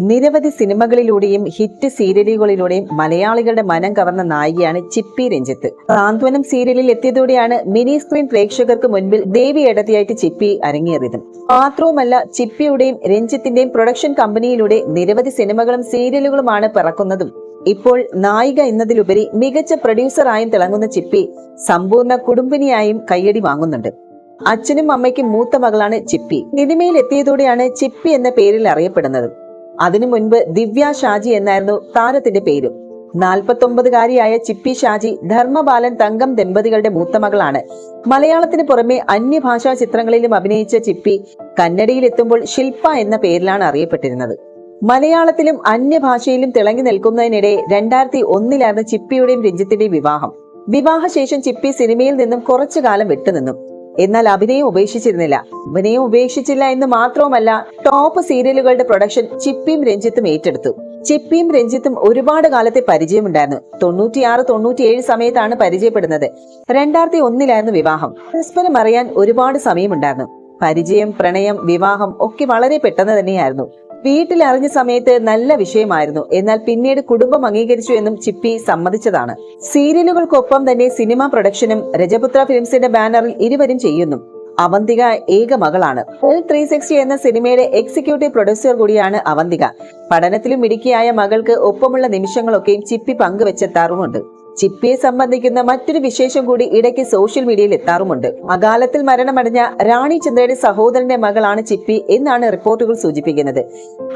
നിരവധി സിനിമകളിലൂടെയും ഹിറ്റ് സീരിയലുകളിലൂടെയും മലയാളികളുടെ മനം കവർന്ന നായികയാണ് ചിപ്പി രഞ്ജിത്ത്. സാന്ത്വനം സീരിയലിൽ എത്തിയതോടെയാണ് മിനി സ്ക്രീൻ പ്രേക്ഷകർക്ക് മുൻപിൽ ദേവി എടതിയായിട്ട് ചിപ്പി അരങ്ങേറിയത്. മാത്രവുമല്ല ചിപ്പിയുടെയും രഞ്ജിത്തിന്റെയും പ്രൊഡക്ഷൻ കമ്പനിയിലൂടെ നിരവധി സിനിമകളും സീരിയലുകളുമാണ് പിറക്കുന്നതും. ഇപ്പോൾ നായിക എന്നതിലുപരി മികച്ച പ്രൊഡ്യൂസറായും തിളങ്ങുന്ന ചിപ്പി സമ്പൂർണ കുടുംബിനിയായും കയ്യടി വാങ്ങുന്നുണ്ട്. അച്ഛനും അമ്മയ്ക്കും മൂത്ത മകളാണ് ചിപ്പി. സിനിമയിൽ എത്തിയതോടെയാണ് ചിപ്പി എന്ന പേരിൽ അറിയപ്പെടുന്നത്. അതിനു മുൻപ് ദിവ്യ ഷാജി എന്നായിരുന്നു താരത്തിന്റെ പേര്. നാൽപ്പത്തൊമ്പതുകാരിയായ ചിപ്പി ഷാജി ധർമ്മബാലൻ തങ്കം ദമ്പതികളുടെ മൂത്തമകളാണ് മലയാളത്തിന് പുറമെ അന്യഭാഷാ ചിത്രങ്ങളിലും അഭിനയിച്ച ചിപ്പി കന്നഡയിൽ എത്തുമ്പോൾ ശില്പ എന്ന പേരിലാണ് അറിയപ്പെട്ടിരുന്നത്. മലയാളത്തിലും അന്യഭാഷയിലും തിളങ്ങി നിൽക്കുന്നതിനിടെ രണ്ടായിരത്തി ഒന്നിലായിരുന്നു ചിപ്പിയുടെയും രഞ്ജിത്തിന്റെയും വിവാഹം. വിവാഹശേഷം ചിപ്പി സിനിമയിൽ നിന്നും കുറച്ചു കാലം വിട്ടുനിന്നു. എന്നാൽ അഭിനയം ഉപേക്ഷിച്ചിരുന്നില്ല. അഭിനയം ഉപേക്ഷിച്ചില്ല എന്ന് മാത്രവുമല്ല ടോപ്പ് സീരിയലുകളുടെ പ്രൊഡക്ഷൻ ചിപ്പിയും രഞ്ജിത്തും ഏറ്റെടുത്തു. ചിപ്പിയും രഞ്ജിത്തും ഒരുപാട് കാലത്തെ പരിചയമുണ്ടായിരുന്നു. തൊണ്ണൂറ്റിയാറ് തൊണ്ണൂറ്റിയേഴ് സമയത്താണ് പരിചയപ്പെടുന്നത്. രണ്ടായിരത്തി ഒന്നിലായിരുന്നു വിവാഹം. പരസ്പരം അറിയാൻ ഒരുപാട് സമയമുണ്ടായിരുന്നു. പരിചയം പ്രണയം വിവാഹം ഒക്കെ വളരെ പെട്ടെന്ന് തന്നെയായിരുന്നു. വീട്ടിൽ അറിഞ്ഞ സമയത്ത് നല്ല വിഷയമായിരുന്നു. എന്നാൽ പിന്നീട് കുടുംബം അംഗീകരിച്ചു എന്നും ചിപ്പി സമ്മതിച്ചതാണ്. സീരിയലുകൾക്കൊപ്പം തന്നെ സിനിമ പ്രൊഡക്ഷനും രജപുത്ര ഫിലിംസിന്റെ ബാനറിൽ ഇരുവരും ചെയ്യുന്നു. അവന്തിക ഏക മകളാണ്. എൽ ത്രീ സിക്സ്റ്റി എന്ന സിനിമയുടെ എക്സിക്യൂട്ടീവ് പ്രൊഡ്യൂസർ കൂടിയാണ് അവന്തിക. പഠനത്തിലും മിടുക്കിയായ മകൾക്ക് ഒപ്പമുള്ള നിമിഷങ്ങളൊക്കെയും ചിപ്പി പങ്കുവെച്ചെത്താറുമുണ്ട്. ചിപ്പിയെ സംബന്ധിക്കുന്ന മറ്റൊരു വിശേഷം കൂടി ഇടയ്ക്ക് സോഷ്യൽ മീഡിയയിൽ എത്താറുമുണ്ട്. അകാലത്തിൽ മരണമടഞ്ഞ റാണി ചന്ദ്രയുടെ സഹോദരന്റെ മകളാണ് ചിപ്പി എന്നാണ് റിപ്പോർട്ടുകൾ സൂചിപ്പിക്കുന്നത്.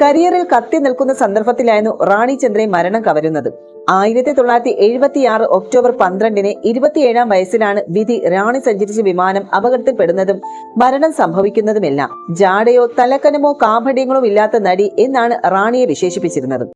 കരിയറിൽ കത്തി നിൽക്കുന്ന സന്ദർഭത്തിലായിരുന്നു റാണി ചന്ദ്രയെ മരണം കവരുന്നത്. ആയിരത്തി തൊള്ളായിരത്തി എഴുപത്തി ആറ് ഒക്ടോബർ പന്ത്രണ്ടിന് ഇരുപത്തിയേഴാം വയസ്സിലാണ് വിധി റാണി സഞ്ചരിച്ച വിമാനം അപകടത്തിൽപ്പെടുന്നതും മരണം സംഭവിക്കുന്നതുമെല്ലാം. ജാടയോ തലക്കനമോ കാമ്പടിയങ്ങളോ ഇല്ലാത്ത നടി എന്നാണ് റാണിയെ വിശേഷിപ്പിച്ചിരുന്നത്.